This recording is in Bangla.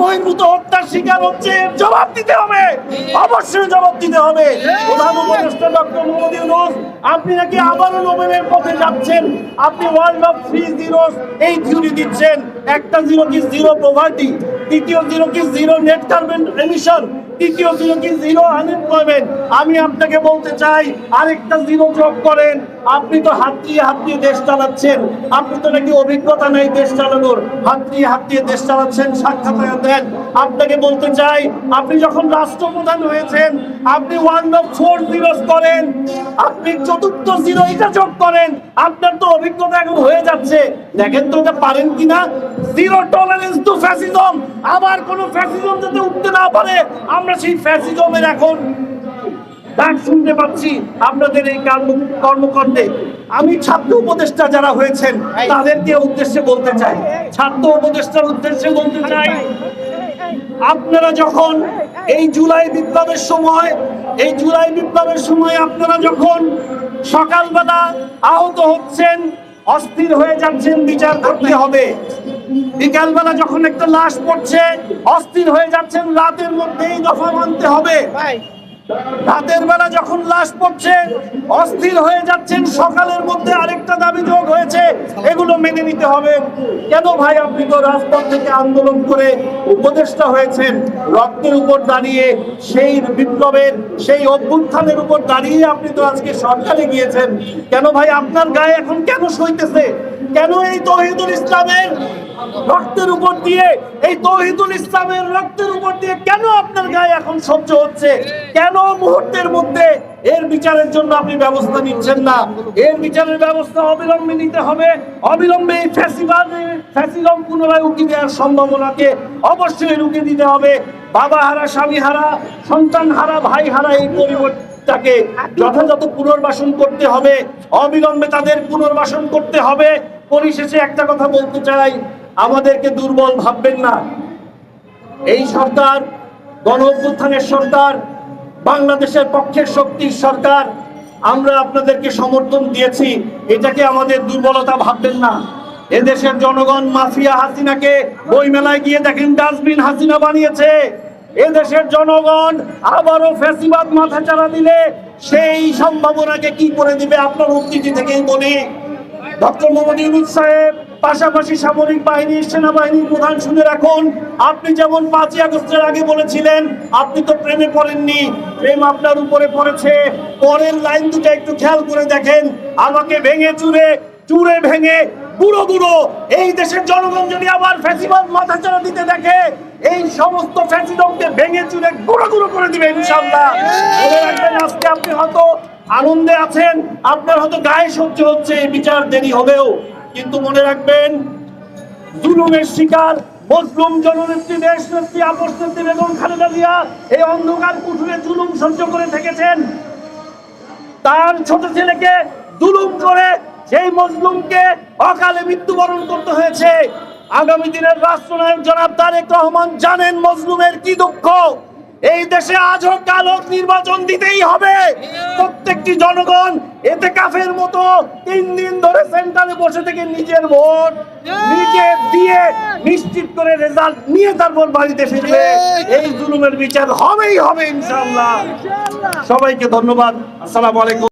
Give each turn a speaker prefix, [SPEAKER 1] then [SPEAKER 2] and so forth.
[SPEAKER 1] বহির্ভূত হত্যার শিকার হচ্ছে। জবাব দিতে হবে। অবশ্যই জবাব দিতে হবে। প্রধান আপনি নাকি আবারও নোবেলের পথে যাচ্ছেন? আপনি ওয়ার্ল্ড অফ থ্রি জিরোস এই থিওরি দিচ্ছেন। একটা জিরো কি জিরো পভার্টি দ্বিতীয় জিরো কি জিরো নেট কার্বন এমিশন তৃতীয় জিরো কি জিরো আনএমপ্লয়মেন্ট আমি আপনাকে বলতে চাই, আরেকটা জিরো যোগ করেন। আপনি তো হাত দিয়ে হাত দিয়ে দেশ চালাচ্ছেন। আপনি তো নাকি অভিজ্ঞতা নেই দেশ চালানোর। হাত দিয়ে হাত দিয়ে দেশ চালাচ্ছেন সাক্ষাৎকার দেন আপনাকে বলতে চাই, আপনি যখন রাষ্ট্রপ্রধান হয়েছেন, আপনি ওয়ান অফ ফোর জিরোস করেন। আপনি চতুর্থ জিরো এটা যোগ করেন। আপনার তো অভিজ্ঞতা এখন হয়ে যাচ্ছে। দেখেন তো এটা পারেন কিনা? জিরো টলারেন্স টু ফ্যাসিজম আবার কোনো ফ্যাসিজম যাতে উঠতে না পারে, আমরা সেই ফ্যাসিজমের এখন ডাক শুনতে পাচ্ছি আপনাদের এই কর্ম- কর্মকাণ্ডে। আমি ছাত্র উপদেষ্টা যারা হয়েছেন, তাদেরকে উদ্দেশ্যে বলতে চাই। ছাত্র উপদেষ্টার উদ্দেশ্যে বলতে চাই, আপনারা যখন এই জুলাই বিপ্লবের সময়, এই জুলাই বিপ্লবের সময় আপনারা যখন সকালবেলা আহত হচ্ছেন, অস্থির হয়ে যাচ্ছেন, বিচার করতে হবে। বিকালবেলা যখন একটা লাশ পড়ছে অস্থির হয়ে যাচ্ছেন রাতের মধ্যেই দফা মানতে হবে। রাতের বেলা যখন লাশ পড়ছে অস্থির হয়ে যাচ্ছেন সকালের মধ্যে আরেকটা দাবি যোগ হয়েছে এগুলো মেনে নিতে হবে। কেন ভাই আপনি তো রাজপথ থেকে আন্দোলন করে উপদেষ্টা হয়েছেন? রক্তের উপর দাঁড়িয়ে সেই বিপ্লবের সেই অভ্যুত্থানের উপর দাঁড়িয়ে আপনি তো আজকে সরকারে গিয়েছেন। কেন ভাই আপনার গায়ে এখন কেন সইতেছে? কেন এই তহিদুল ইসলামের রক্তের উপর দিয়ে, এই তৌহিদুল ইসলামের রক্তের উপর দিয়ে কেন আপনার গায়ে এখন সহ্য হচ্ছে? কেন মুহূর্তের মধ্যে এর বিচারের জন্য আপনি ব্যবস্থা নিচ্ছেন না? এর বিচারের ব্যবস্থা অবিলম্বে নিতে হবে। অবিলম্বে এই ফ্যাসিবাদ, ফ্যাসিজম পুনরায় উকি দেওয়ার সম্ভাবনাকে অবশ্যই রুখে দিতে হবে। বাবা হারা, স্বামী হারা, সন্তান হারা, ভাই হারা, এই পরিবর্তন তাকে যথাযথ পুনর্বাসন করতে হবে। অবিলম্বে তাদের পুনর্বাসন করতে হবে। পরিশেষে একটা কথা বলতে চাই। আমাদেরকে দুর্বল ভাববেন না। এই সরকার, গণ অভ্যুত্থানের সরকার, বাংলাদেশের পক্ষের শক্তির সরকার, আমরা আপনাদেরকে সমর্থন দিয়েছি। এটাকে আমাদের দুর্বলতা ভাববেন না। এদেশের জনগণ মাফিয়া হাসিনাকে বইমেলায় গিয়ে দেখেন, ডাস্টবিন হাসিনা বানিয়েছে। এদেশের জনগণ আবারও ফ্যাসিবাদ মাথা চারা দিলে, সেই সম্ভাবনাকে কি করে দিবে আপনার উক্তিটি থেকেই বলি। ডক্টর মোহাম্মদ ইউনুস সাহেব পাশাপাশি সামরিক বাহিনী, সেনাবাহিনীর প্রধান শুনে রাখুন, আপনি যেমন পাঁচই আগস্টের আগে বলেছিলেন, আপনি তো প্রেমে পড়েননি। প্রেম আপনার উপরে পড়েছে। পরের লাইন দুটা একটু খেয়াল করে দেখেন। আমাকে ভেঙে চুরে চুরে ভেঙে, গুঁড়ো গুঁড়ো এই দেশের জনগণ যদি আবার ফ্যাসিবাদ মাথাচাড়া দিতে দেখে, এই সমস্ত ফ্যাসিজমকে ভেঙে চুরে, গুঁড়ো গুঁড়ো করে দিবে ইনশাল্লাহ মনে রাখবেন, আজকে আপনি হয়তো আনন্দে আছেন, আপনার হয়তো গায়ে সহ্য হচ্ছে বিচার দেরি হবেও। কিন্তু মনে রাখবেন, জুলুমের শিকার, মজলুম জননেত্রী দেশ নেত্রী আপস নেত্রী বেগম খালেদা জিয়া এই অন্ধকার কুঠুরে জুলুম সহ্য করে থেকেছেন। তার ছোট ছেলেকে জুলুম করে সেই মজলুমকে অকালে মৃত্যুবরণ করতে হয়েছে। আগামী দিনের রাষ্ট্রনায়ক জনাব তারেক রহমান জানেন মজলুমের কি দুঃখ। এই দেশে আজ হোক কাল নির্বাচন দিতেই হবে। প্রত্যেকটি জনগণ মতো তিন দিন ধরে সেন্টারে বসে থেকে নিজের ভোট নিজে দিয়ে নিশ্চিত করে রেজাল্ট নিয়ে তারপর বাড়িতে ফিরবে। এই জুলুমের বিচার হবেই হবে ইনশাল্লাহ সবাইকে ধন্যবাদ। আসসালাম আলাইকুম।